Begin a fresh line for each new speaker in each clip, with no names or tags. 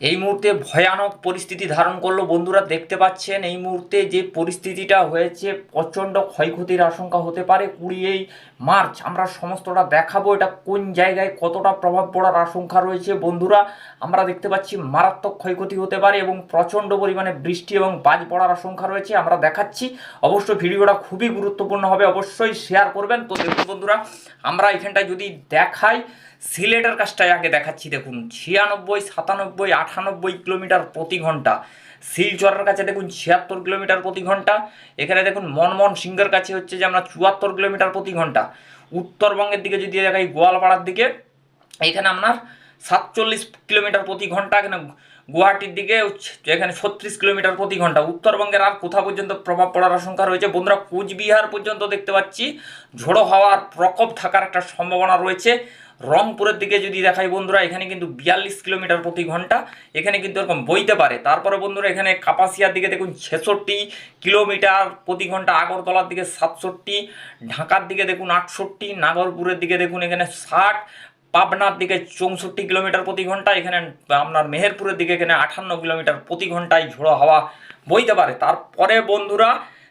এই মুহূর্তে ভয়ানক পরিস্থিতি ধারণ করল। বন্ধুরা, দেখতে পাচ্ছেন এই মুহূর্তে যে পরিস্থিতিটা হয়েছে, প্রচণ্ড ক্ষয়ক্ষতির আশঙ্কা হতে পারে। কুড়ি এই মার্চ, আমরা সমস্তটা দেখাবো এটা কোন জায়গায় কতটা প্রভাব পড়ার আশঙ্কা রয়েছে। বন্ধুরা, আমরা দেখতে পাচ্ছি মারাত্মক ক্ষয়ক্ষতি হতে পারে এবং প্রচণ্ড পরিমাণে বৃষ্টি এবং বাজ পড়ার আশঙ্কা রয়েছে। আমরা দেখাচ্ছি। অবশ্য ভিডিওটা খুবই গুরুত্বপূর্ণ হবে, অবশ্যই শেয়ার করবেন। তো দেখুন বন্ধুরা, আমরা এখানটায় যদি দেখাই সিলেটের কাজটাই আগে দেখাচ্ছি, দেখুন, ছিয়ানব্বই, সাতানব্বই, আটানব্বই কিলোমিটার প্রতি ঘণ্টা। শিলচরের কাছে দেখুন, ছিয়াত্তর কিলোমিটার প্রতি ঘণ্টা। এখানে দেখুন, মনমোহন সিংহের কাছে হচ্ছে যে আমরা চুয়াত্তর কিলোমিটার প্রতি ঘণ্টা। উত্তরবঙ্গের দিকে যদি দেখাই, গোয়ালপাড়ার দিকে, এখানে আপনার সাতচল্লিশ কিলোমিটার প্রতি ঘণ্টা, এখানে গুয়াহাটির দিকে এখানে ছত্রিশ কিলোমিটার প্রতি ঘণ্টা। উত্তরবঙ্গের আর কোথা পর্যন্ত প্রভাব পড়ার আশঙ্কা রয়েছে? বন্ধুরা, কোচবিহার পর্যন্ত দেখতে পাচ্ছি। ঝোড়ো হওয়ার প্রকোপ থাকার একটা সম্ভাবনা রয়েছে। রংপুরের দিকে যদি দেখাই বন্ধুরা, এখানে কিন্তু বিয়াল্লিশ কিলোমিটার প্রতি ঘণ্টা, এখানে কিন্তু এরকম বইতে পারে। তারপরে বন্ধুরা, এখানে কাপাসিয়ার দিকে দেখুন ছেষট্টি কিলোমিটার প্রতি ঘণ্টা, আগরতলার দিকে সাতষট্টি, ঢাকার দিকে দেখুন আটষট্টি, নাগরপুরের দিকে দেখুন এখানে ষাট, পাবনার দিকে চৌষট্টি কিলোমিটার প্রতি ঘণ্টা, এখানে আপনার মেহেরপুরের দিকে এখানে আটান্ন কিলোমিটার প্রতি ঘন্টায় ঝোড়ো হাওয়া বইতে পারে। তারপরে বন্ধুরা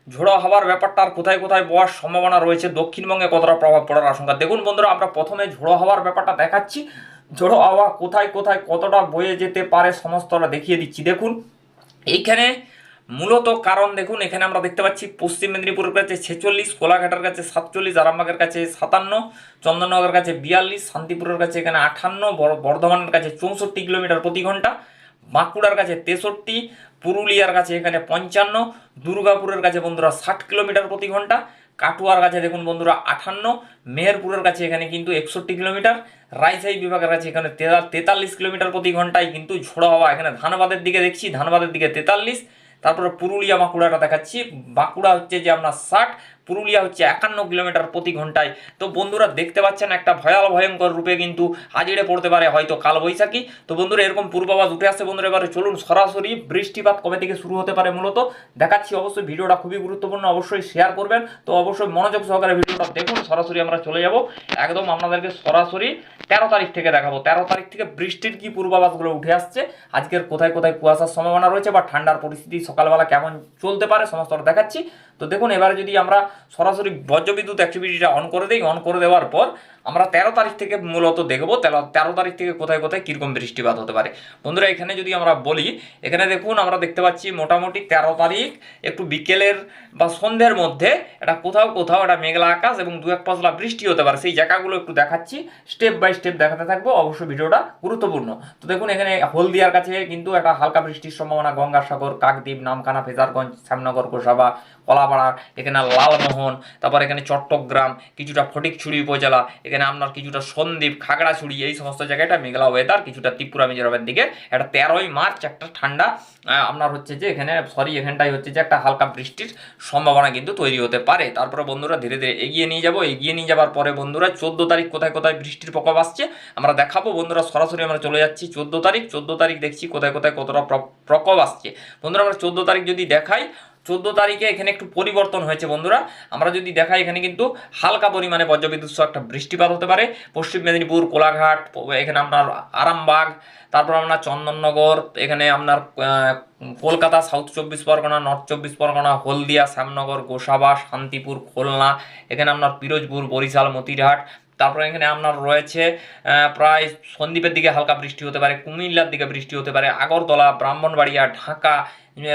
ঝোড়ো হাওয়ার ব্যাপারটা আর কোথায় কোথায় বওয়ার সম্ভাবনা রয়েছে, দক্ষিণবঙ্গে কতটা প্রভাব পড়ার আশঙ্কা? দেখুন বন্ধুরা, আমরা প্রথমে ঝোড়ো হাওয়ার ব্যাপারটা দেখাচ্ছি। ঝোড়ো হাওয়া কোথায় কোথায় কতটা বয়ে যেতে পারে সমস্তটা দেখিয়ে দিচ্ছি। দেখুন, এইখানে মূলত কারণ দেখুন, এখানে আমরা দেখতে পাচ্ছি পশ্চিম মেদিনীপুরের কাছে ছেচল্লিশ, কোলাঘাটের কাছে সাতচল্লিশ, আরামবাগের কাছে সাতান্ন, চন্দননগরের কাছে বিয়াল্লিশ, শান্তিপুরের কাছে এখানে আঠান্ন বর- বর্ধমানের কাছে চৌষট্টি কিলোমিটার প্রতি ঘণ্টা, বাঁকুড়ার কাছে তেষট্টি পুরুলিয়ার কাছে এখানে পঞ্চান্ন, দুর্গাপুরের কাছে বন্ধুরা ষাট কিলোমিটার প্রতি ঘণ্টা, কাটুয়ার কাছে দেখুন বন্ধুরা আঠান্ন, মেহেরপুরের কাছে এখানে কিন্তু একষট্টি কিলোমিটার, রাইসাই বিভাগের কাছে এখানে তেতাল্লিশ কিলোমিটার প্রতি ঘন্টায় কিন্তু ঝোড়ো হওয়া এখানে ধানবাদের দিকে দেখছি, ধানবাদের দিকে তেতাল্লিশ, তারপরে পুরুলিয়া বাঁকুড়াটা দেখাচ্ছি, বাঁকুড়া হচ্ছে যে আপনার ষাট পুরুলিয়া হচ্ছে একান্ন কিলোমিটার প্রতি ঘন্টায়। তো বন্ধুরা দেখতে পাচ্ছেন একটা ভয়াল ভয়ঙ্কর রূপে কিন্তু হাজিরে পড়তে পারে হয়তো কালবৈশাখী। তো বন্ধুরা এরকম পূর্বাভাস উঠে আসছে বন্ধুরা, এবারে চলুন সরাসরি বৃষ্টিপাত কবে থেকে শুরু হতে পারে মূলত দেখাচ্ছি। অবশ্যই ভিডিওটা খুবই গুরুত্বপূর্ণ, অবশ্যই শেয়ার করবেন। তো অবশ্যই মনোযোগ সহকারে ভিডিওটা দেখুন, সরাসরি আমরা চলে যাব। একদম আপনাদেরকে সরাসরি তেরো তারিখ থেকে দেখাবো। তেরো তারিখ থেকে বৃষ্টির কি পূর্বাভাসগুলো উঠে আসছে, আজকের কোথায় কোথায় কুয়াশার সম্ভাবনা রয়েছে বা ঠান্ডার পরিস্থিতি সকালবেলা কেমন চলতে পারে সমস্তটা দেখাচ্ছি। তো দেখুন, এবারে যদি আমরা সরাসরি বজ্রবিদ্যুৎ অ্যাক্টিভিটিটা অন করে দিই অন করে দেওয়ার পর আমরা তেরো তারিখ থেকে মূলত দেখব, তেরো তেরো তারিখ থেকে কোথায় কোথায় কীরকম বৃষ্টিপাত হতে পারে। বন্ধুরা, এখানে যদি আমরা বলি, এখানে দেখুন আমরা দেখতে পাচ্ছি মোটামুটি তেরো তারিখ, একটু বিকেলের বা সন্ধ্যের মধ্যে এটা কোথাও কোথাও এটা মেঘলা আকাশ এবং দু এক পাঁচলা বৃষ্টি হতে পারে। সেই জায়গাগুলো একটু দেখাচ্ছি স্টেপ বাই স্টেপ দেখাতে থাকব। অবশ্যই ভিডিওটা গুরুত্বপূর্ণ। তো দেখুন, এখানে হলদিয়ার কাছে কিন্তু একটা হালকা বৃষ্টির সম্ভাবনা, গঙ্গাসাগর, কাকদ্বীপ, নামখানা, ফেজারগঞ্জ, শ্যামনগর কোষাবা কলাপাড়া, এখানে লালমোহন, তারপর এখানে চট্টগ্রাম, কিছুটা ফটিকছড়ি উপজেলা, এখানে আপনার কিছুটা সন্দ্বীপ, খাগড়াছড়ি, এই সমস্ত জায়গাটা মেঘলা ওয়েদার কিছুটা ত্রিপুরা, মিজোরামের দিকে। একটা তেরোই মার্চ, একটা ঠান্ডা। আপনার হচ্ছে যে এখানে সরি এখানটাই হচ্ছে যে একটা হালকা বৃষ্টির সম্ভাবনা কিন্তু তৈরি হতে পারে। তারপরে বন্ধুরা ধীরে ধীরে এগিয়ে নিয়ে যাব। এগিয়ে নিয়ে যাবার পরে বন্ধুরা, চোদ্দ তারিখ কোথায় কোথায় বৃষ্টির প্রকোপ আসছে, আমরা দেখাবো। বন্ধুরা, সরাসরি আমরা চলে যাচ্ছি চোদ্দ তারিখ। চোদ্দ তারিখ দেখছি কোথায় কোথায় কতটা প্র- প্রকোপ আসছে। বন্ধুরা, আমরা চোদ্দ তারিখ যদি দেখাই চোদ্দ তারিখে এখানে একটু পরিবর্তন হয়েছে বন্ধুরা। আমরা যদি দেখাই, এখানে কিন্তু হালকা পরিমাণে বজ্রবিদ্যুৎ সহ একটা বৃষ্টিপাত হতে পারে। পশ্চিম মেদিনীপুর, কোলাঘাট, এখানে আপনার আরামবাগ, তারপর আপনার চন্দননগর, এখানে আপনার কলকাতা, সাউথ চব্বিশ পরগনা, নর্থ চব্বিশ পরগনা, হলদিয়া, শ্যামনগর, গোসাবা, শান্তিপুর, খুলনা, এখানে আপনার পিরোজপুর, বরিশাল, মতিরহাট, তারপরে এখানে আপনার রয়েছে প্রায় সন্দ্বীপের দিকে হালকা বৃষ্টি হতে পারে, কুমিল্লার দিকে বৃষ্টি হতে পারে, আগরতলা, ব্রাহ্মণবাড়িয়া, ঢাকা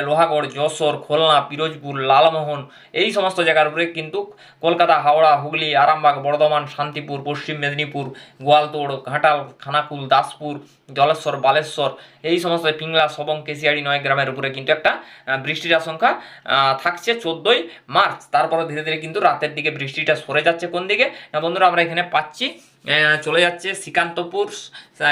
লোহাগড়, যশোর, খুলনা, পিরোজপুর, লালমোহন, এই সমস্ত জায়গার উপরে কিন্তু কলকাতা, হাওড়া, হুগলি, আরামবাগ, বর্ধমান, শান্তিপুর, পশ্চিম মেদিনীপুর, গোয়ালতোড়, ঘাটাল, খানাকুল, দাসপুর, জলেশ্বর, বালেশ্বর, এই সমস্ত পিংলা, সবং, কেশিয়াড়ি, নয় গ্রামের উপরে কিন্তু একটা বৃষ্টির আশঙ্কা থাকছে চোদ্দোই মার্চ। তারপরে ধীরে ধীরে কিন্তু রাতের দিকে বৃষ্টিটা সরে যাচ্ছে কোন দিকে? না বন্ধুরা, আমরা এখানে পাচ্ছি চলে যাচ্ছে শ্রীকান্তপুর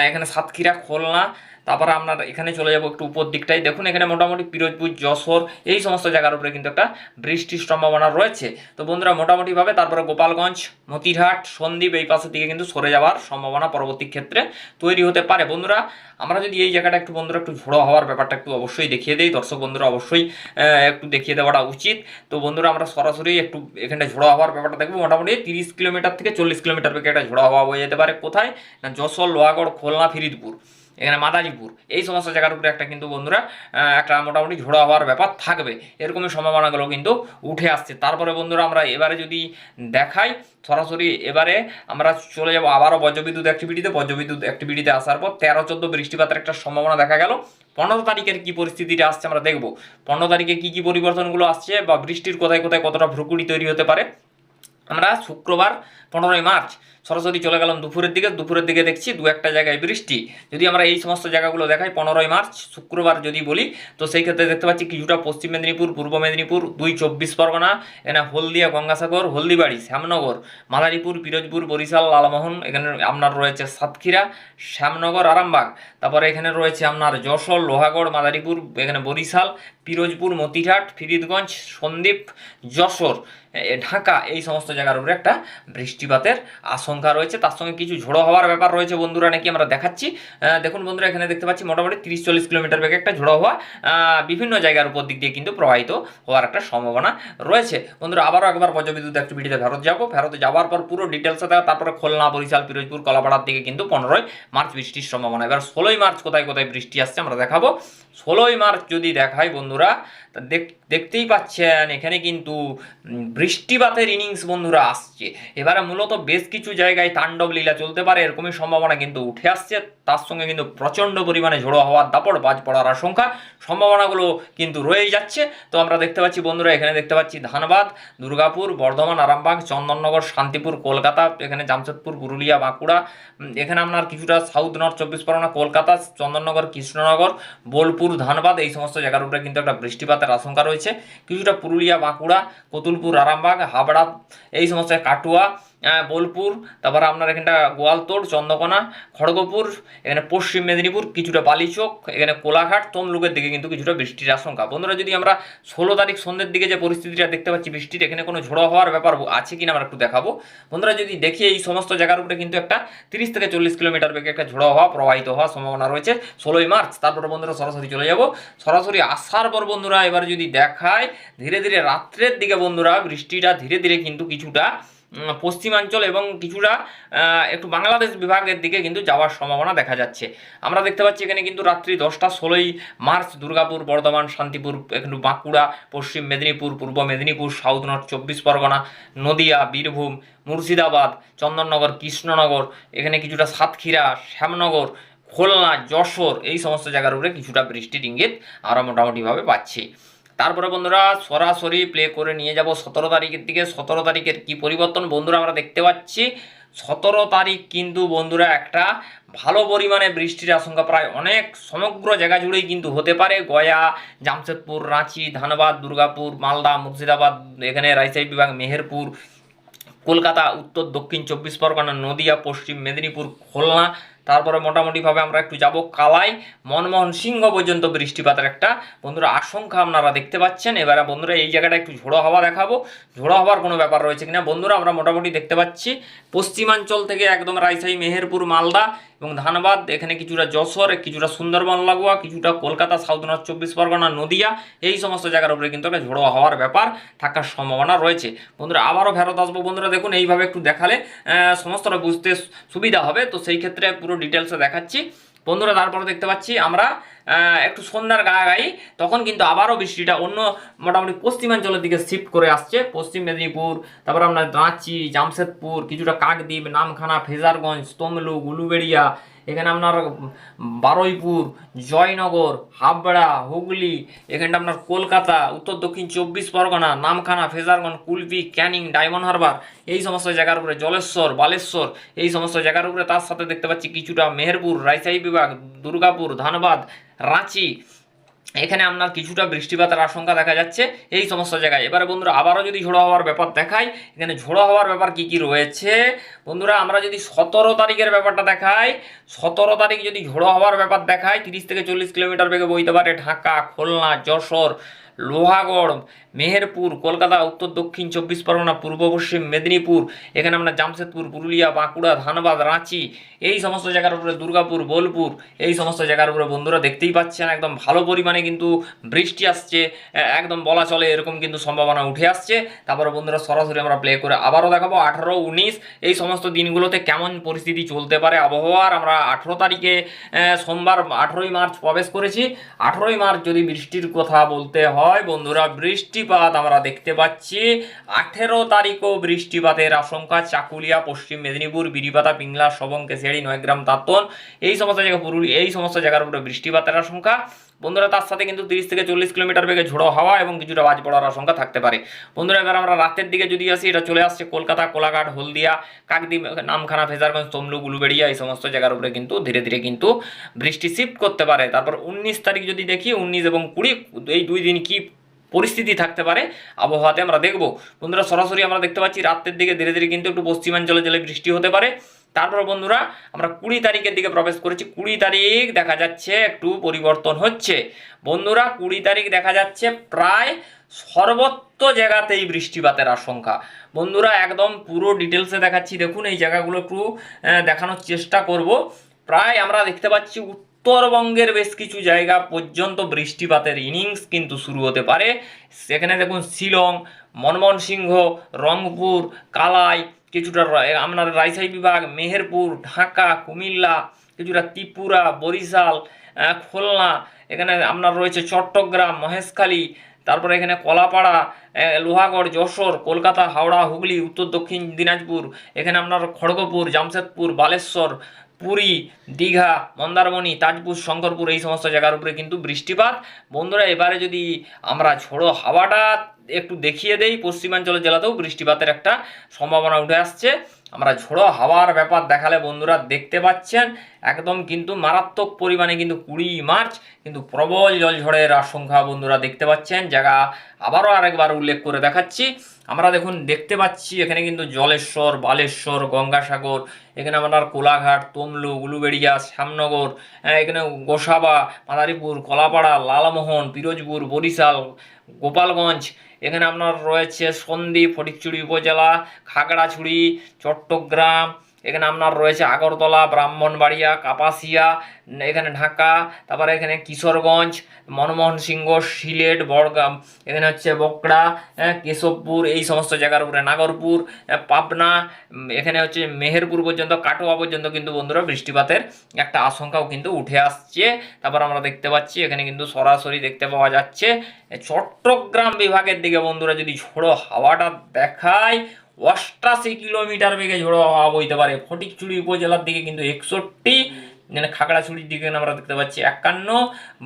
এখানে সাতক্ষীরা, খুলনা তারপরে আপনার এখানে চলে যাব একটু উপর দিকটাই দেখুন, এখানে মোটামুটি পিরোজপুর, যশোর, এই সমস্ত জায়গার উপরে কিন্তু একটা বৃষ্টির সম্ভাবনা রয়েছে। তো বন্ধুরা, মোটামুটিভাবে তারপরে গোপালগঞ্জ, মতিরহাট, সন্দ্বীপ এই পাশের দিকে কিন্তু সরে যাওয়ার সম্ভাবনা পরবর্তী ক্ষেত্রে তৈরি হতে পারে। বন্ধুরা, আমরা যদি এই জায়গাটা একটু বন্ধুরা একটু ঝোড়ো হওয়ার ব্যাপারটা একটু অবশ্যই দেখিয়ে দিই। দর্শক বন্ধুরা, অবশ্যই একটু দেখিয়ে দেওয়াটা উচিত। তো বন্ধুরা, আমরা সরাসরি একটু এখানে ঝোড়ো হওয়ার ব্যাপারটা দেখব। মোটামুটি তিরিশ কিলোমিটার থেকে চল্লিশ কিলোমিটার বেগে একটা ঝোড়ো হওয়া হয়ে যেতে পারে। কোথায়? না, যশোর, লোহাগড়, খুলনা, ফিরিদপুর। এখানে মাদারীপুর। এই সমস্ত জায়গার উপরে একটা কিন্তু বন্ধুরা একটা মোটামুটি ঝোড়ো হওয়ার ব্যাপার থাকবে। এরকমই সম্ভাবনাগুলো কিন্তু উঠে আসছে। তারপরে বন্ধুরা আমরা এবারে যদি দেখাই, সরাসরি এবারে আমরা চলে যাব আবারও বজ্রবিদ্যুৎ অ্যাক্টিভিটিতে বজ্রবিদ্যুৎ অ্যাক্টিভিটিতে আসার পর তেরো চোদ্দ বৃষ্টিপাতের একটা সম্ভাবনা দেখা গেল। পনেরো তারিখের কি পরিস্থিতিটা আসছে আমরা দেখব। পনেরো তারিখে কি কি পরিবর্তনগুলো আসছে বা বৃষ্টির কোথায় কোথায় কতটা ভ্রুকুটি তৈরি হতে পারে? আমরা শুক্রবার পনেরোই মার্চ সরাসরি চলে গেলাম দুপুরের দিকে। দুপুরের দিকে দেখছি দু একটা জায়গায় বৃষ্টি। যদি আমরা এই সমস্ত জায়গাগুলো দেখাই, পনেরোই মার্চ, শুক্রবার যদি বলি, তো সেই ক্ষেত্রে দেখতে পাচ্ছি কিছুটা পশ্চিম মেদিনীপুর, পূর্ব মেদিনীপুর, দুই চব্বিশ পরগনা, এখানে হলদিয়া, গঙ্গাসাগর, হলদিবাড়ি, শ্যামনগর মাদারীপুর পিরোজপুর, বরিশাল, লালমোহন, এখানে আপনার রয়েছে সাতক্ষীরা, শ্যামনগর, আরামবাগ। তারপরে এখানে রয়েছে আপনার যশোর, লোহাগড়, মাদারীপুর, এখানে বরিশাল, পিরোজপুর মতিঘাট ফিরিদগঞ্জ, সন্দ্বীপ, যশোর ঢাকা, এই সমস্ত জায়গার উপরে একটা বৃষ্টিপাতের আশঙ্কা রয়েছে, তার সঙ্গে কিছু ঝোড়ো হওয়ার ব্যাপার রয়েছে বন্ধুরা নাকি আমরা দেখাচ্ছি। দেখুন বন্ধুরা, এখানে দেখতে পাচ্ছি মোটামুটি তিরিশ চল্লিশ কিলোমিটার বেগে একটা ঝোড়ো হওয়া বিভিন্ন জায়গার উপর দিক দিয়ে কিন্তু প্রবাহিত হওয়ার একটা সম্ভাবনা রয়েছে। বন্ধুরা, আবারও একবার বজ্রবিদ্যুৎ অ্যাক্টিভিটিতে ফেরত যাব। ফেরত যাওয়ার পর পুরো ডিটেলসে দেখা, তারপরে খুলনা, বরিশাল, পিরোজপুর, কলাপাড়ার দিকে কিন্তু পনেরোই মার্চ বৃষ্টির সম্ভাবনা। এবার ষোলোই মার্চ কোথায় কোথায় বৃষ্টি আসছে আমরা দেখাবো। ষোলোই মার্চ যদি দেখাই বন্ধুরা দেখতেই পাচ্ছেন, এখানে কিন্তু বৃষ্টিপাতের ইনিংস বন্ধুরা আসছে। এবারে মূলত বেশ কিছু জায়গায় তাণ্ডব লীলা চলতে পারে, এরকমই সম্ভাবনা কিন্তু উঠে আসছে। তার সঙ্গে কিন্তু প্রচণ্ড পরিমাণে ঝোড়ো হওয়ার দাপড় বাজ পড়ার আশঙ্কা, সম্ভাবনাগুলো কিন্তু রয়েই যাচ্ছে। তো আমরা দেখতে পাচ্ছি বন্ধুরা, এখানে দেখতে পাচ্ছি ধানবাদ, দুর্গাপুর, বর্ধমান, আরামবাগ, চন্দননগর, শান্তিপুর, কলকাতা, এখানে জামশেদপুর, পুরুলিয়া, বাঁকুড়া এখানে আপনার কিছুটা সাউথ নর্থ চব্বিশ পরগনা, কলকাতা, চন্দননগর, কৃষ্ণনগর, বোলপুর, ধানবাদ, এই সমস্ত জায়গার উপরে কিন্তু একটা বৃষ্টিপাতের আশঙ্কা রয়েছে। কিছুটা পুরুলিয়া বাঁকুড়া কতুলপুর আরামবাগ হাবড়া এই সমস্ত কাটুয়া বোলপুর, তারপরে আপনার এখানটা গোয়ালতোড় চন্দ্রকোনা, খড়গপুর, এখানে পশ্চিম মেদিনীপুর, কিছুটা বালিচক, এখানে কোলাঘাট, তমলুকের দিকে কিন্তু কিছুটা বৃষ্টির আশঙ্কা। বন্ধুরা, যদি আমরা ষোলো তারিখ সন্ধ্যের দিকে যে পরিস্থিতিটা দেখতে পাচ্ছি, বৃষ্টির এখানে কোনো ঝোড়ো হওয়ার ব্যাপার আছে কিনা আমরা একটু দেখাবো। বন্ধুরা, যদি দেখি এই সমস্ত জায়গার উপরে কিন্তু একটা তিরিশ থেকে চল্লিশ কিলোমিটার বেগে একটা ঝোড়ো হওয়া প্রবাহিত হওয়ার সম্ভাবনা রয়েছে ষোলোই মার্চ। তারপরে বন্ধুরা, সরাসরি চলে যাব। সরাসরি আসার পর বন্ধুরা, এবার যদি দেখায়, ধীরে ধীরে রাত্রের দিকে বন্ধুরা, বৃষ্টিটা ধীরে ধীরে কিন্তু কিছুটা পশ্চিমাঞ্চল এবং কিছুটা একটু বাংলাদেশ বিভাগের দিকে কিন্তু যাওয়ার সম্ভাবনা দেখা যাচ্ছে। আমরা দেখতে পাচ্ছি এখানে কিন্তু রাত্রি দশটা ষোলোই মার্চ দুর্গাপুর, বর্ধমান, শান্তিপুর একটু বাঁকুড়া, পশ্চিম মেদিনীপুর, পূর্ব মেদিনীপুর, সাউথ নর্থ, চব্বিশ পরগনা, নদিয়া, বীরভূম, মুর্শিদাবাদ, চন্দননগর, কৃষ্ণনগর, এখানে কিছুটা সাতক্ষীরা, শ্যামনগর, খুলনা, যশোর, এই সমস্ত জায়গার উপরে কিছুটা বৃষ্টির ইঙ্গিত আমরা মোটামুটিভাবে পাচ্ছি। তারপরে বন্ধুরা সরাসরি প্লে করে নিয়ে যাব। সতেরো তারিখের দিকে। সতেরো তারিখের কি পরিবর্তন? বন্ধুরা আমরা দেখতে পাচ্ছি, সতেরো তারিখ কিন্তু বন্ধুরা একটা ভালো পরিমাণে বৃষ্টির আশঙ্কা প্রায় অনেক সমগ্র জায়গা জুড়েই কিন্তু হতে পারে। গয়া, জামশেদপুর, রাঁচি, ধানবাদ, দুর্গাপুর, মালদা, মুর্শিদাবাদ, এখানে রাজশাহী বিভাগ, মেহেরপুর, কলকাতা, উত্তর দক্ষিণ চব্বিশ পরগনা, নদিয়া, পশ্চিম মেদিনীপুর, খুলনা তারপরে মোটামুটিভাবে আমরা একটু যাব কালাই মনমোহন সিংহ পর্যন্ত বৃষ্টিপাতের একটা, বন্ধুরা আশঙ্কা আপনারা দেখতে পাচ্ছেন। এবারে বন্ধুরা এই জায়গাটা একটু ঝোড়ো হাওয়া দেখাবো। ঝোড়ো হওয়ার কোনো ব্যাপার রয়েছে কিনা? বন্ধুরা আমরা মোটামুটি দেখতে পাচ্ছি, পশ্চিমাঞ্চল থেকে একদম রাজশাহী, মেহেরপুর, মালদা এবং ধানবাদ, এখানে কিছুটা যশোর, কিছুটা সুন্দরবন, লাগোয়া, কিছুটা কলকাতা, সাউথ নর্থ চব্বিশ পরগনা, নদিয়া, এই সমস্ত জায়গার উপরে কিন্তু একটা ঝোড়ো হওয়ার ব্যাপার থাকার সম্ভাবনা রয়েছে। বন্ধুরা, আবারও ফেরত আসব। বন্ধুরা, দেখুন, এইভাবে একটু দেখালে সমস্তটা বুঝতে সুবিধা হবে। তো সেই ক্ষেত্রে পুরো ডিটেলসে দেখাচ্ছি। বন্ধুরা, তারপরে দেখতে পাচ্ছি আমরা একটু সন্ধ্যার গায়ে তখন কিন্তু আবারও বৃষ্টিটা অন্য মোটামুটি পশ্চিমাঞ্চলের দিকে শিফট করে আসছে। পশ্চিম মেদিনীপুর, তারপর আমরা রাঁচি জামশেদপুর, কিছুটা কাকদ্বীপ, নামখানা, ফেজারগঞ্জ, তমলুক, উলুবেড়িয়া এখানে আপনার বারুইপুর, জয়নগর, হাবড়া, হুগলি, এখানটা আপনার কলকাতা, উত্তর দক্ষিণ চব্বিশ পরগনা, নামখানা, ফেজারগঞ্জ, কুলপি, ক্যানিং, ডায়মন্ড হারবার, এই সমস্ত জায়গার উপরে জলেশ্বর, বালেশ্বর, এই সমস্ত জায়গার উপরে তার সাথে দেখতে পাচ্ছি কিছুটা মেহেরপুর, রাজশাহী বিভাগ, দুর্গাপুর, ধানবাদ, রাঁচি এখানে আপনার কিছুটা বৃষ্টিপাতের আশঙ্কা দেখা যাচ্ছে এই সমস্ত জায়গায়। এবারে বন্ধুরা, আবারও যদি ঝোড়ো হওয়ার ব্যাপার দেখাই, এখানে ঝোড়ো হওয়ার ব্যাপার কি কি রয়েছে? বন্ধুরা, আমরা যদি সতেরো তারিখের ব্যাপারটা দেখাই, সতেরো তারিখ যদি ঝোড়ো হওয়ার ব্যাপার দেখাই, তিরিশ থেকে চল্লিশ কিলোমিটার বেগে বইতে পারে ঢাকা, খুলনা, যশোর, লোহাগড় মেহেরপুর, কলকাতা, উত্তর, দক্ষিণ, চব্বিশ পরগনা, পূর্ব পশ্চিম, মেদিনীপুর, এখানে আমরা জামশেদপুর, পুরুলিয়া, বাঁকুড়া, ধানবাদ, রাঁচি, এই সমস্ত জায়গার উপরে দুর্গাপুর, বোলপুর, এই সমস্ত জায়গার উপরে বন্ধুরা দেখতেই পাচ্ছেন, একদম ভালো পরিমাণে কিন্তু বৃষ্টি আসছে একদম বলা চলে এরকম কিন্তু সম্ভাবনা উঠে আসছে। তারপরে বন্ধুরা সরাসরি আমরা প্লে করে আবারও দেখাবো, আঠারো উনিশ, এই সমস্ত দিনগুলোতে কেমন পরিস্থিতি চলতে পারে আবহাওয়ার? আমরা আঠেরো তারিখে সোমবার আঠেরোই মার্চ প্রবেশ করেছি। আঠেরোই মার্চ যদি বৃষ্টির কথা বলতে হয়, বন্ধুরা বৃষ্টিপাত আমরা দেখতে পাচ্ছি। আঠেরো তারিখও বৃষ্টিপাতের আশঙ্কা। চাকুলিয়া, পশ্চিম মেদিনীপুর বিরিপাতা পিংলা সবং কেশিয়াড়ি, নয়গ্রাম তাঁতন এই সমস্ত জায়গা পুরুলিয়া এই সমস্ত জায়গার উপরে বৃষ্টিপাতের আশঙ্কা। বন্ধুরা, তার সাথে কিন্তু তিরিশ থেকে চল্লিশ কিলোমিটার বেগে ঝোড়ো হাওয়া এবং কিছুটা বাজ পড়ার আশঙ্কা থাকতে পারে। বন্ধুরা, এবার আমরা রাতের দিকে যদি আসি, এটা চলে আসছে কলকাতা, কোলাঘাট, হলদিয়া কাকদি নামখানা, ফেজারগঞ্জ, তমলুক, উলুবেড়িয়া এই সমস্ত জায়গার উপরে কিন্তু ধীরে ধীরে কিন্তু বৃষ্টি শিফট করতে পারে। তারপর উনিশ তারিখ যদি দেখি, উনিশ এবং কুড়ি, এই দুই দিন কি পরিস্থিতি থাকতে পারে, আবহাওয়াতে আমরা দেখব। বন্ধুরা, সরাসরি আমরা দেখতে পাচ্ছি রাতের দিকে ধীরে ধীরে কিন্তু একটু পশ্চিমাঞ্চলে জেলে বৃষ্টি হতে পারে। তারপর বন্ধুরা, আমরা কুড়ি তারিখের দিকে প্রবেশ করেছি। কুড়ি তারিখ দেখা যাচ্ছে একটু পরিবর্তন হচ্ছে। বন্ধুরা, কুড়ি তারিখ দেখা যাচ্ছে প্রায় সর্বত্র জায়গাতেই বৃষ্টিপাতের আশঙ্কা। বন্ধুরা, একদম পুরো ডিটেলসে দেখাচ্ছি। দেখুন, এই জায়গাগুলো একটু দেখানোর চেষ্টা করব। প্রায় আমরা দেখতে পাচ্ছি উত্তরবঙ্গের বেশ কিছু জায়গা পর্যন্ত বৃষ্টিপাতের ইনিংস কিন্তু শুরু হতে পারে। সেখানে দেখুন শিলং মনমোহন সিংহ রংপুর, কালাই, কিছুটা আপনার রাজশাহী বিভাগ, মেহেরপুর, ঢাকা, কুমিল্লা, কিছুটা ত্রিপুরা, বরিশাল খুলনা, এখানে আপনার রয়েছে চট্টগ্রাম, মহেশখালী, তারপরে এখানে কলাপাড়া লোহাগড়, যশোর, কলকাতা, হাওড়া, হুগলি, উত্তর দক্ষিণ দিনাজপুর, এখানে আপনার খড়গপুর, জামশেদপুর, বালেশ্বর পুরী, দীঘা, মন্দারমণি, তাজপুর, শঙ্করপুর এই সমস্ত জায়গার উপরে কিন্তু বৃষ্টিপাত। বন্ধুরা, এবারে যদি আমরা ঝোড়ো হাওয়াটা একটু দেখিয়ে দেই পশ্চিমাঞ্চলের জেলাতেও বৃষ্টিপাতের একটা সম্ভাবনা উঠে আসছে। আমরা ঝোড়ো হাওয়ার ব্যাপার দেখালে বন্ধুরা দেখতে পাচ্ছেন। একদম কিন্তু মারাত্মক পরিমাণে কিন্তু কুড়ি মার্চ কিন্তু প্রবল জলঝড়ের আশঙ্কা বন্ধুরা দেখতে পাচ্ছেন। জায়গা আবারও আরেকবার উল্লেখ করে দেখাচ্ছি। আমরা দেখুন দেখতে পাচ্ছি এখানে কিন্তু জলেশ্বর বালেশ্বর গঙ্গাসাগর এখানে আপনার কোলাঘাট তমলুক উলুবেড়িয়া শ্যামনগর আহ, এখানে গোসাবা মাদারীপুর কলাপাড়া লালমোহন পিরোজপুর বরিশাল গোপালগঞ্জ এখানে আপনার রয়েছে সন্দ্বীপ ফটিকচুড়ি উপজেলা খাগড়াছড়ি চট্টগ্রাম এখানে আপনার রয়েছে আগরতলা ব্রাহ্মণবাড়িয়া কাপাসিয়া এখানে ঢাকা তারপরে এখানে কিশোরগঞ্জ মনমোহন সিংহ সিলেট বড়গাম এখানে হচ্ছে বকড়া হ্যাঁ, কেশবপুর এই সমস্ত জায়গার উপরে নাগরপুর পাবনা এখানে হচ্ছে মেহেরপুর পর্যন্ত কাটোয়া পর্যন্ত কিন্তু বন্ধুরা বৃষ্টিপাতের একটা আশঙ্কাও কিন্তু উঠে আসছে। তারপর আমরা দেখতে পাচ্ছি এখানে কিন্তু সরাসরি দেখতে পাওয়া যাচ্ছে চট্টগ্রাম বিভাগের দিকে বন্ধুরা যদি ঝোড়ো হাওয়াটা দেখায় অষ্টাশি কিলোমিটার বেগে ঝোড়ো হাওয়া বইতে পারে। ফটিকচুড়ি উপজেলার দিকে কিন্তু একষট্টি, এখানে খাগড়াছড়ির দিকে আমরা দেখতে পাচ্ছি একান্ন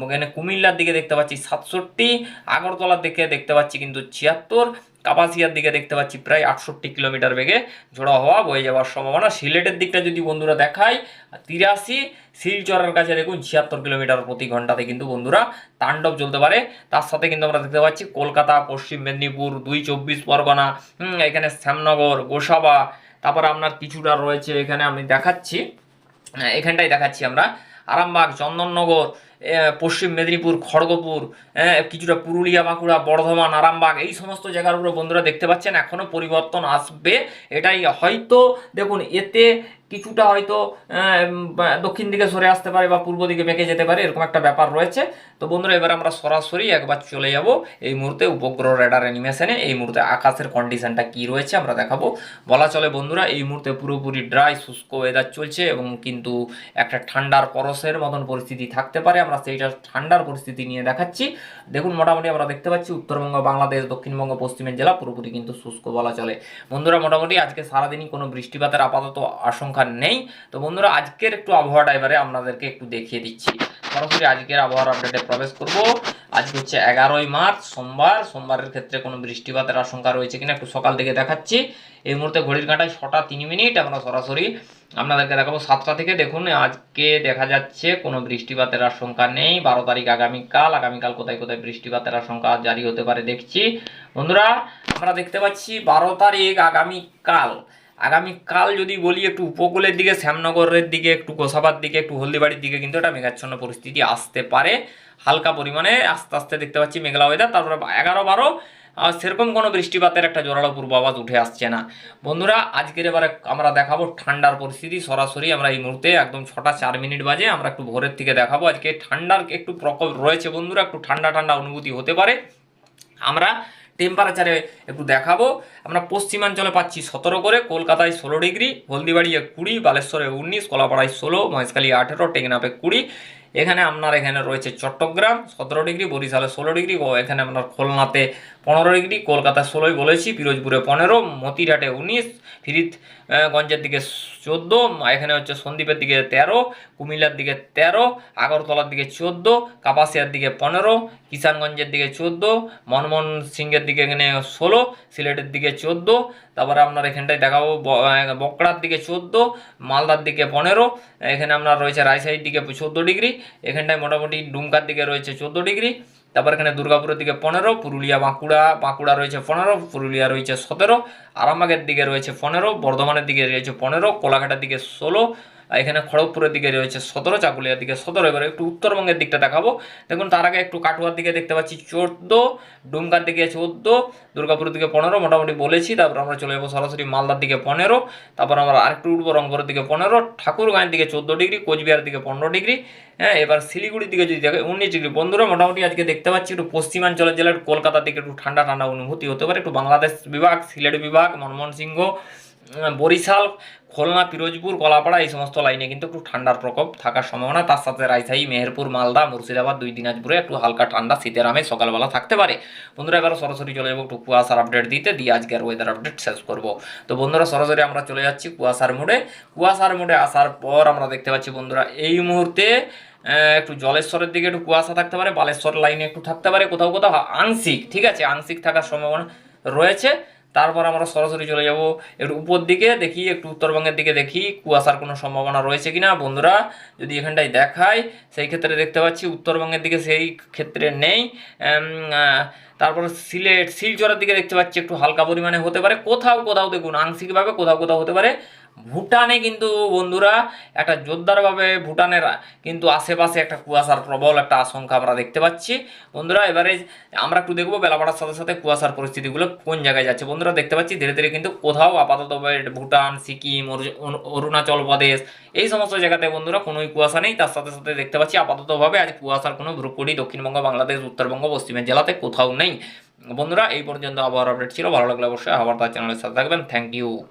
এখানে কুমিল্লার দিকে দেখতে পাচ্ছি সাতষট্টি, আগরতলার দিকে দেখতে পাচ্ছি কিন্তু ছিয়াত্তর কাপাসিয়ার দিকে দেখতে পাচ্ছি প্রায় আটষট্টি কিলোমিটার বেগে ঝোড়ো হওয়া বয়ে যাওয়ার সম্ভাবনা। সিলেটের দিকটা যদি বন্ধুরা দেখায় তিরাশি শিলচরের কাছে দেখুন ছিয়াত্তর কিলোমিটার প্রতি ঘন্টাতে কিন্তু বন্ধুরা তাণ্ডব চলতে পারে। তার সাথে কিন্তু আমরা দেখতে পাচ্ছি কলকাতা পশ্চিম মেদিনীপুর দুই চব্বিশ পরগনা এখানে শ্যামনগর গোসাবা তারপর আপনার কিছুটা রয়েছে এখানে আমি দেখাচ্ছি হ্যাঁ, এখানটাই দেখাচ্ছি আমরা। আরামবাগ চন্দননগর পশ্চিম মেদিনীপুর, খড়গপুর কিছুটা পুরুলিয়া, বাঁকুড়া, বর্ধমান, আরামবাগ, এই সমস্ত জায়গার উপরে বন্ধুরা দেখতে পাচ্ছেন এখনও পরিবর্তন আসবে, এটাই হয়তো। দেখুন, এতে কিছুটা হয়তো দক্ষিণ দিকে সরে আসতে পারে বা পূর্ব দিকে বেঁকে যেতে পারে, এরকম একটা ব্যাপার রয়েছে। তো বন্ধুরা, এবার আমরা সরাসরি একবার চলে যাব এই মুহূর্তে উপগ্রহ রেডার অ্যানিমেশনে এই মুহূর্তে আকাশের কন্ডিশনটা কি রয়েছে আমরা দেখাবো। বলা চলে বন্ধুরা, এই মুহূর্তে পুরোপুরি ড্রাই শুষ্ক ওয়েদার চলছে এবং কিন্তু একটা ঠান্ডার পরশের মতন পরিস্থিতি থাকতে পারে। আমরা সেইটা ঠান্ডার পরিস্থিতি নিয়ে দেখাচ্ছি। দেখুন, মোটামুটি আমরা দেখতে পাচ্ছি উত্তরবঙ্গ, বাংলাদেশ, দক্ষিণবঙ্গ, পশ্চিমের জেলা পুরোপুরি কিন্তু শুষ্ক বলা চলে। বন্ধুরা, মোটামুটি আজকে সারাদিনই কোনো বৃষ্টিপাতের আপাতত আশঙ্কা নেই। তো বন্ধুরা, আজকের একটু আবহাওয়াটা এবারে আপনাদেরকে একটু দেখিয়ে দিচ্ছি। সরাসরি আজকের আবহাওয়ার আপডেটে প্রবেশ করব। আজকে হচ্ছে এগারোই মার্চ, সোমবার। সোমবারের ক্ষেত্রে কোনো বৃষ্টিপাতের আশঙ্কা রয়েছে কিনা একটু সকাল থেকে দেখাচ্ছি। এই মুহূর্তে ঘড়ির কাঁটায় ছটা তিন মিনিট। আমরা সরাসরি আপনাদেরকে দেখাবো সাতটা থেকে। দেখুন, আজকে দেখা যাচ্ছে কোনো বৃষ্টিপাতের আশঙ্কা নেই। বারো তারিখ আগামীকাল। আগামীকাল কোথায় কোথায় বৃষ্টিপাতের আশঙ্কা জারি হতে পারে দেখছি। বন্ধুরা, আমরা দেখতে পাচ্ছি বারো তারিখ আগামীকাল। আগামীকাল যদি বলি একটু উপকূলের দিকে, শ্যামনগরের দিকে, একটু গোসাবার দিকে, একটু হলদিবাড়ির দিকে কিন্তু একটা মেঘাচ্ছন্ন পরিস্থিতি আসতে পারে। হালকা পরিমাণে আস্তে আস্তে দেখতে পাচ্ছি মেঘলা ওয়েদার তারপরে এগারো বারো সেরকম কোনো বৃষ্টিপাতের একটা জোরালো পূর্বাভাস উঠে আসছে না। বন্ধুরা, আজকের এবারে আমরা দেখাবো ঠান্ডার পরিস্থিতি সরাসরি। আমরা এই মুহূর্তে একদম ছটা চার মিনিট বাজে, আমরা একটু ভোরের থেকে দেখাবো। আজকে ঠান্ডার একটু প্রকোপ রয়েছে বন্ধুরা, একটু ঠান্ডা ঠান্ডা অনুভূতি হতে পারে। আমরা টেম্পারেচারে একটু দেখাবো। আমরা পশ্চিমাঞ্চলে পাচ্ছি সতেরো করে, কলকাতায় ষোলো ডিগ্রি হলদিবাড়িয়ে কুড়ি, বালেশ্বরে উনিশ, কলাপাড়ায় ষোলো, মহেশখালী আঠেরো টেকনাপে কুড়ি। এখানে আপনার এখানে রয়েছে চট্টগ্রাম, সতেরো ডিগ্রি, বরিশালে ষোলো ডিগ্রি ও এখানে আপনার খুলনাতে পনেরো ডিগ্রি কলকাতা ষোলোই বলেছি পিরোজপুরে পনেরো মতিরাটে উনিশ ফিরিত আহ, গঞ্জের দিকে চোদ্দ এখানে হচ্ছে সন্দ্বীপের দিকে তেরো কুমিল্লার দিকে তেরো আগরতলার দিকে চোদ্দ কাপাসিয়ার দিকে পনেরো কিষানগঞ্জের দিকে চোদ্দ মনমোহন সিংয়ের দিকে এখানে ষোলো সিলেটের দিকে চোদ্দ তারপরে আপনার এখানটায় দেখাবো বকড়ার দিকে চোদ্দ মালদার দিকে পনেরো এখানে আপনার রয়েছে রাজশাহীর দিকে চোদ্দ ডিগ্রি এখানটায় মোটামুটি ডুমকার দিকে রয়েছে চোদ্দ ডিগ্রি তারপর এখানে দুর্গাপুরের দিকে পনেরো, পুরুলিয়া, বাঁকুড়া বাঁকুড়া রয়েছে পনেরো, পুরুলিয়া রয়েছে সতেরো, আরামবাগের দিকে রয়েছে পনেরো, বর্ধমানের দিকে রয়েছে পনেরো, কোলাঘাটের দিকে ষোলো এখানে খড়গপুরের দিকে রয়েছে সতেরো চাকুলিয়ার দিকে সতেরো এবার একটু উত্তরবঙ্গের দিকটা দেখাবো। দেখুন, তার আগে একটু কাটুয়ার দিকে দেখতে পাচ্ছি চোদ্দ, ডুমকার দিকে চোদ্দ, দুর্গাপুরের দিকে পনেরো, মোটামুটি বলেছি। তারপর আমরা চলে যাব সরাসরি মালদার দিকে পনেরো, তারপর আমরা আরেকটু উঠবো রংপুরের দিকে পনেরো, ঠাকুরগাঁয়ের দিকে চোদ্দ ডিগ্রি, কোচবিহারের দিকে পনেরো ডিগ্রি। হ্যাঁ এবার শিলিগুড়ির দিকে যদি দেখে, উনিশ ডিগ্রি। বন্ধুরা, মোটামুটি আজকে দেখতে পাচ্ছি একটু পশ্চিমাঞ্চলের জেলার কলকাতার দিকে একটু ঠান্ডা ঠান্ডা অনুভূতি হতে পারে। একটু বাংলাদেশ বিভাগ, সিলেট বিভাগ, মনমোহন সিংহ বরিশাল খুলনা, পিরোজপুর কলাপাড়া এই সমস্ত লাইনে কিন্তু একটু ঠান্ডার প্রকোপ থাকার সম্ভাবনা। তার সাথে রাজশাহী, মেহেরপুর, মালদা, মুর্শিদাবাদ, দুই দিনাজপুরে একটু হালকা ঠান্ডা শীতের আমে সকালবেলা থাকতে পারে। বন্ধুরা এবার সরাসরি চলে যাব একটু কুয়াশার আপডেট দিতে। দিয়ে আজকের ওয়েদার আপডেট শেষ করব। তো বন্ধুরা, সরাসরি আমরা চলে যাচ্ছি কুয়াশার মোড়ে। কুয়াশার মোড়ে আসার পর আমরা দেখতে পাচ্ছি বন্ধুরা, এই মুহূর্তে একটু জলেশ্বরের দিকে একটু কুয়াশা থাকতে পারে, বালেশ্বর লাইনে একটু থাকতে পারে, কোথাও কোথাও আংশিক, ঠিক আছে, আংশিক থাকার সম্ভাবনা রয়েছে। তারপর আমরা সরাসরি চলে যাব একটু উপর দিকে, দেখি একটু উত্তরবঙ্গের দিকে দেখি, কুয়াশার কোনো সম্ভাবনা রয়েছে কি না বন্ধুরা, যদি এখানটায় দেখায় সেই ক্ষেত্রে দেখতে পাচ্ছি উত্তরবঙ্গের দিকে সেই ক্ষেত্রে নেই। তারপর সিলেট, শিলচরের দিকে দেখতে পাচ্ছি একটু হালকা পরিমাণে হতে পারে। কোথাও কোথাও দেখুন, আংশিকভাবে কোথাও কোথাও হতে পারে। ভুটানে কিন্তু বন্ধুরা একটা জোরদারভাবে ভুটানের কিন্তু আশেপাশে একটা কুয়াশার প্রবল একটা আশঙ্কা আমরা দেখতে পাচ্ছি। বন্ধুরা, এবারে আমরা একটু দেখব বেলা বাড়ার সাথে সাথে কুয়াশার পরিস্থিতিগুলো কোন জায়গায় যাচ্ছে। বন্ধুরা, দেখতে পাচ্ছি ধীরে ধীরে কিন্তু কোথাও আপাতত ভুটান, সিকিম, অরু- অরু- অরুণাচল প্রদেশ এই সমস্ত জায়গাতে বন্ধুরা কোনোই কুয়াশা নেই। তার সাথে সাথে দেখতে পাচ্ছি আপাততভাবে আজ কুয়াশার কোনো ভ্রুকুটি দক্ষিণবঙ্গ, বাংলাদেশ, উত্তরবঙ্গ পশ্চিমের জেলাতে কোথাও নেই। বন্ধুরা, এই পর্যন্ত আবহাওয়ার আপডেট ছিল। ভালো লাগলে অবশ্যই আবার তার চ্যানেলের সাথে থাকবেন। Thank you